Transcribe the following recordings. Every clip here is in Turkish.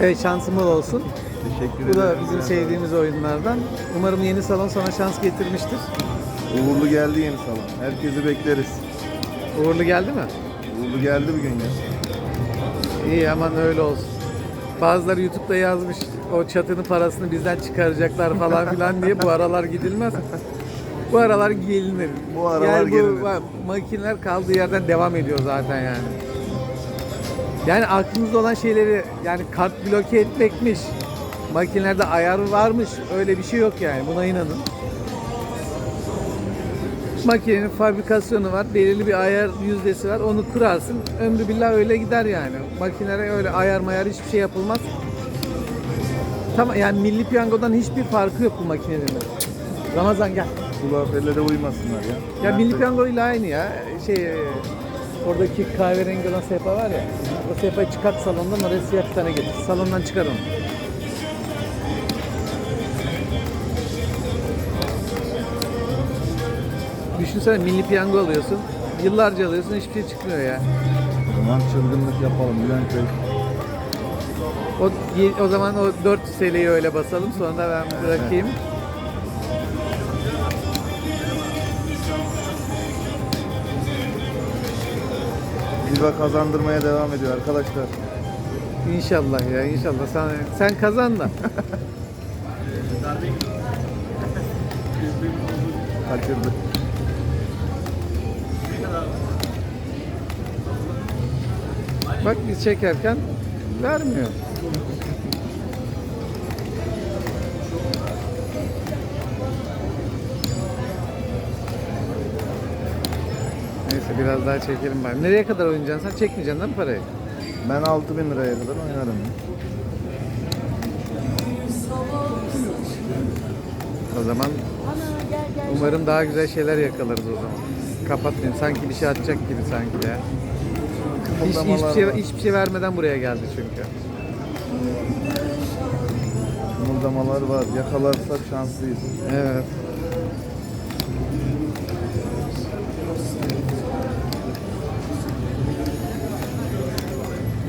Evet şansın bol olsun. Teşekkür Bu da ederim. bizim sevdiğimiz oyunlardan. Umarım yeni salon sana şans getirmiştir. Uğurlu geldi yeni salon. Herkesi bekleriz. Uğurlu geldi mi? Uğurlu geldi bugün ya. İyi aman öyle olsun. Bazıları YouTube'da yazmış o çatının parasını bizden çıkaracaklar falan filan diye bu aralar gidilmez. Bu aralar gelinir. Bu aralar yani bu gelinir. makineler kaldığı yerden devam ediyor zaten yani. Yani aklınızda olan şeyleri yani kart bloke etmekmiş. Makinelerde ayar varmış. Öyle bir şey yok yani. Buna inanın. Makinenin fabrikasyonu var. Belirli bir ayar yüzdesi var. Onu kurarsın. Ömrü billah öyle gider yani. Makinelere öyle ayar mayar hiçbir şey yapılmaz. Tamam yani milli piyangodan hiçbir farkı yok bu makinelerin. Ramazan gel. Kulafelere uymasınlar ya. Ya milli piyango ile aynı ya. Şey oradaki kahverengi olan sehpa var ya. O sehpayı çıkart salondan oraya siyah bir tane getir. Salondan çıkar onu. Düşünsene milli piyango alıyorsun. Yıllarca alıyorsun hiçbir şey çıkmıyor ya. Zaman çılgınlık yapalım Bülent Bey. O, o zaman o 400 TL'yi öyle basalım sonra ben bırakayım. Viva kazandırmaya devam ediyor arkadaşlar. İnşallah ya inşallah sen sen kazan da. Kaçırdı. Bak biz çekerken vermiyor. Neyse biraz daha çekelim bari. Nereye kadar oynayacaksın sen? Çekmeyeceksin değil mi parayı? Ben 6000 liraya kadar oynarım. O zaman umarım daha güzel şeyler yakalarız o zaman. Kapatmayayım. Sanki bir şey atacak gibi sanki ya. Hiç, hiçbir şey hiçbir şey vermeden buraya geldi çünkü. Kımıldamalar var. Yakalarsak şanslıyız. Evet.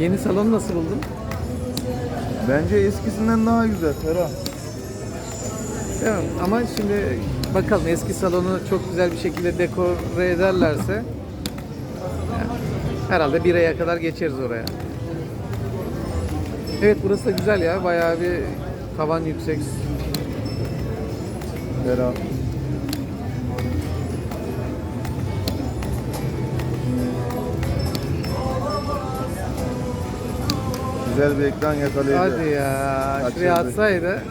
Yeni salonu nasıl buldun? Bence eskisinden daha güzel Ferah. Mi? Ama şimdi bakalım eski salonu çok güzel bir şekilde dekore ederlerse yani herhalde bir aya kadar geçeriz oraya. Evet burası da güzel ya. Bayağı bir tavan yüksek. Ferah. Güzel bir ekran yakalayacağız. Hadi ya. Kaçırdı. Şuraya atsaydı.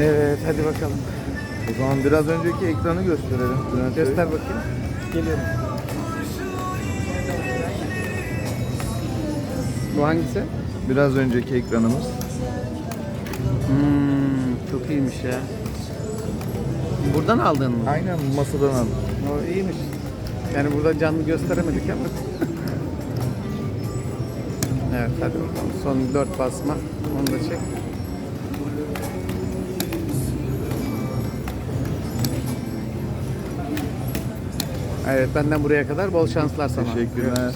Evet hadi bakalım. O zaman biraz önceki ekranı gösterelim. Bülent Bey. Göster bakayım. Geliyorum. Bu hangisi? Biraz önceki ekranımız. Hmm, çok iyiymiş ya. Buradan aldın mı? Aynen masadan aldım. O iyiymiş. Yani burada canlı gösteremedik ama. evet hadi bakalım. Son 4 basma. Onu da çek. Evet benden buraya kadar bol şanslar sana. Teşekkürler. Görüşürüz.